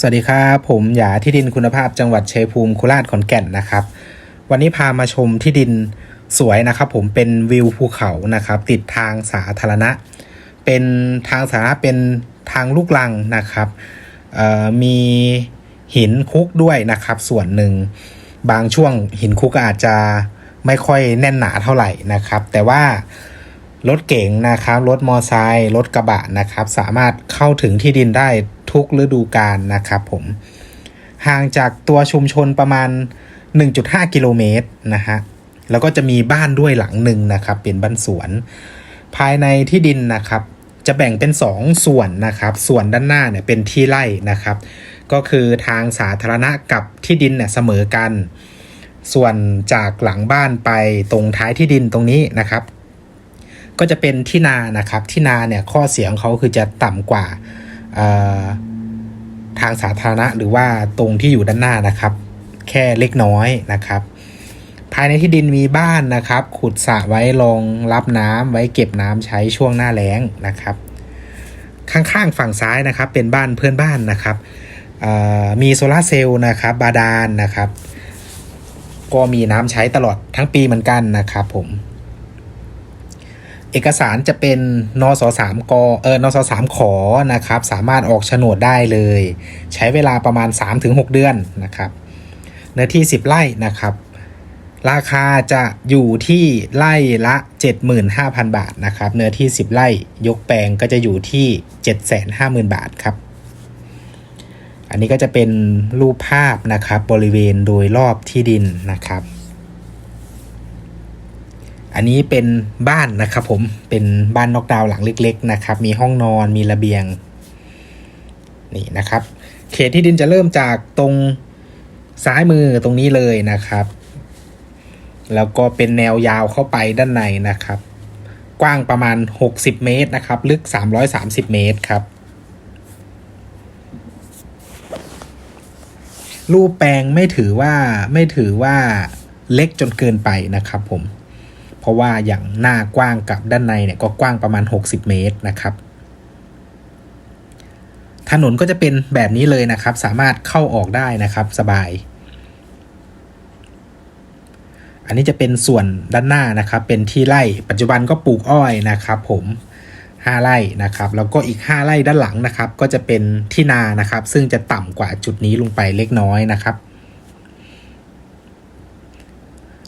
สวัสดีครับผมหยาที่ดินคุณภาพจังหวัดชัยภูมิโคราชขอนแก่นนะครับ วันนี้พามาชมที่ดินสวยนะครับผมเป็นวิวภูเขานะครับ ติดทางสาธารณะ เป็นทางสาธารณะเป็นทางลูกลังนะครับมีหินคุกด้วยนะครับ ส่วนหนึ่งบางช่วงหินคุกอาจจะไม่ค่อยแน่นหนาเท่าไหร่นะครับ แต่ว่า รถเก๋งนะครับรถมอไซค์รถกระบะนะครับ สามารถเข้าถึงที่ดินได้ทุกฤดูกาลนะครับผมห่างจากตัวชุมชนประมาณ 1.5 กิโลเมตรนะฮะแล้วก็จะมีบ้านด้วยหลังหนึ่งนะครับเป็นบ้านสวน ภายในที่ดินนะครับ จะแบ่งเป็น 2 ส่วนนะครับ ส่วนด้านหน้าเนี่ยเป็นที่ไร่นะครับ ก็คือทางสาธารณะกับที่ดินเนี่ยเสมอกัน ส่วนจากหลังบ้านไปตรงท้ายที่ดินตรงนี้นะครับ ก็จะเป็นที่นานะครับ ที่นาเนี่ยข้อเสียงเขาคือจะต่ำกว่าทางสาธารณะหรือว่าตรงที่อยู่ด้านหน้านะครับ แค่เล็กน้อยนะครับ ภายในที่ดินมีบ้านนะครับ ขุดสระไว้รองรับน้ำไว้เก็บน้ำใช้ช่วงหน้าแล้งนะครับ ข้างๆฝั่งซ้ายนะครับ เป็นบ้านเพื่อนบ้านนะครับมีโซลาเซลล์นะครับ บาดาลนะครับ ก็มีน้ำใช้ตลอดทั้งปีเหมือนกันนะครับผม เอกสารจะเป็นนสสามกเออนสสามขอนะครับ สามารถออกโฉนดได้เลย ใช้เวลาประมาณ 3-6 เดือนนะครับ เนื้อที่ 10 ไร่นะครับ ราคาจะอยู่ที่ไร่ละ 75,000 บาทนะครับ เนื้อที่ 10 ไร่ยกแปลงก็จะอยู่ที่ 750,000 บาทครับ อันนี้ก็จะเป็นรูปภาพนะครับบริเวณโดยรอบที่ดินนะครับ อันนี้เป็นบ้านนะครับผมเป็นบ้านนอกดาวหลังเล็ก ๆ นะครับ มีห้องนอนมีระเบียง นี่นะครับ เขตที่ดินจะเริ่มจากตรงซ้ายมือตรงนี้เลยนะครับ แล้วก็เป็นแนวยาวเข้าไปด้านในนะครับ กว้างประมาณ 60 เมตรนะครับ ลึก 330 เมตรครับ รูปแปลงไม่ถือว่าไม่ถือว่าเล็กจนเกินไปนะครับผม เพราะว่าอย่างหน้ากว้างกับด้านในเนี่ยก็กว้างประมาณ 60 เมตรนะครับ ถนนก็จะเป็นแบบนี้เลยนะครับ สามารถเข้าออกได้นะครับสบาย อันนี้จะเป็นส่วนด้านหน้านะครับ เป็นที่ไร่ปัจจุบันก็ปลูกอ้อยนะครับผม5ไร่นะครับแล้วก็อีก 5 ไร่ด้านหลังนะครับ ก็จะเป็นที่นานะครับ ซึ่งจะต่ำกว่าจุดนี้ลงไปเล็กน้อยนะครับ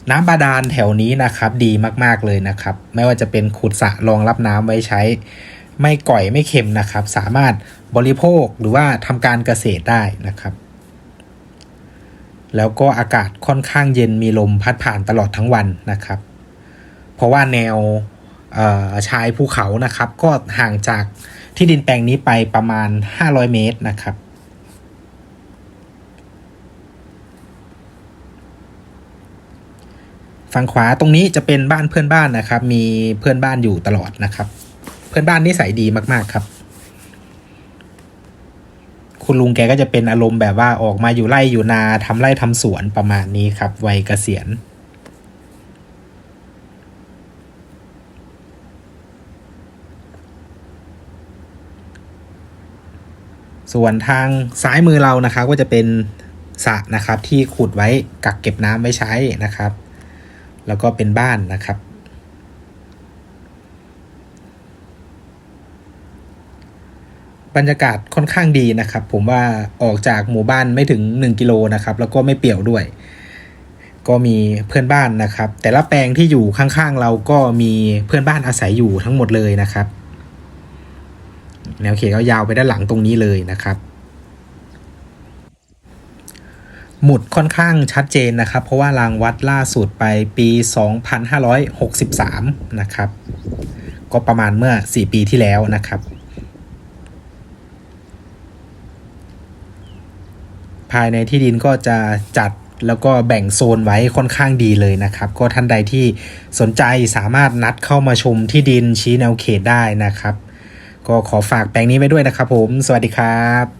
น้ำบาดาลแถวนี้นะครับดีมากๆเลยนะครับ ไม่ว่าจะเป็นขุดสระรองรับน้ำไว้ใช้ ไม่ก่อยไม่เค็มนะครับ สามารถบริโภคหรือว่าทำการเกษตรได้นะครับ แล้วก็อากาศค่อนข้างเย็นมีลมพัดผ่านตลอดทั้งวันนะครับ เพราะว่าแนวชายภูเขานะครับ ก็ห่างจากที่ดินแปลงนี้ไปประมาณ 500 เมตรนะครับ ฝั่งขวาตรงนี้จะเป็นบ้านเพื่อนบ้านนะครับ มีเพื่อนบ้านอยู่ตลอดนะครับ เพื่อนบ้านนิสัยดีมาก ๆครับ คุณลุงแกก็จะเป็นอารมณ์แบบว่าออกมาอยู่ไร่อยู่นาทำไร่ทำสวนประมาณนี้ครับ วัยเกษียณส่วนทางซ้ายมือเรานะครับก็จะเป็นสระนะครับที่ขุดไว้กักเก็บน้ำไว้ใช้นะครับ แล้วก็เป็นบ้านนะครับ บรรยากาศค่อนข้างดีนะครับ ผมว่าออกจากหมู่บ้านไม่ถึง 1 กิโลนะครับ แล้วก็ไม่เปี่ยวด้วย ก็มีเพื่อนบ้านนะครับ แต่ละแปลงที่อยู่ข้างๆเราก็มีเพื่อนบ้านอาศัยอยู่ทั้งหมดเลยนะครับแนวเขตก็ยาวไปด้านหลังตรงนี้เลยนะครับ หมุดค่อนข้างชัดเจนนะครับ เพราะว่ารางวัดล่าสุดไปปี 2563 นะครับ ก็ประมาณเมื่อ 4 ปีที่แล้วนะครับ ภายในที่ดินก็จะจัดแล้วก็แบ่งโซนไว้ค่อนข้างดีเลยนะครับ ก็ท่านใดที่สนใจสามารถนัดเข้ามาชมที่ดินชี้แนวเขตได้นะครับ ก็ขอฝากแปลงนี้ไว้ด้วยนะครับผม สวัสดีครับ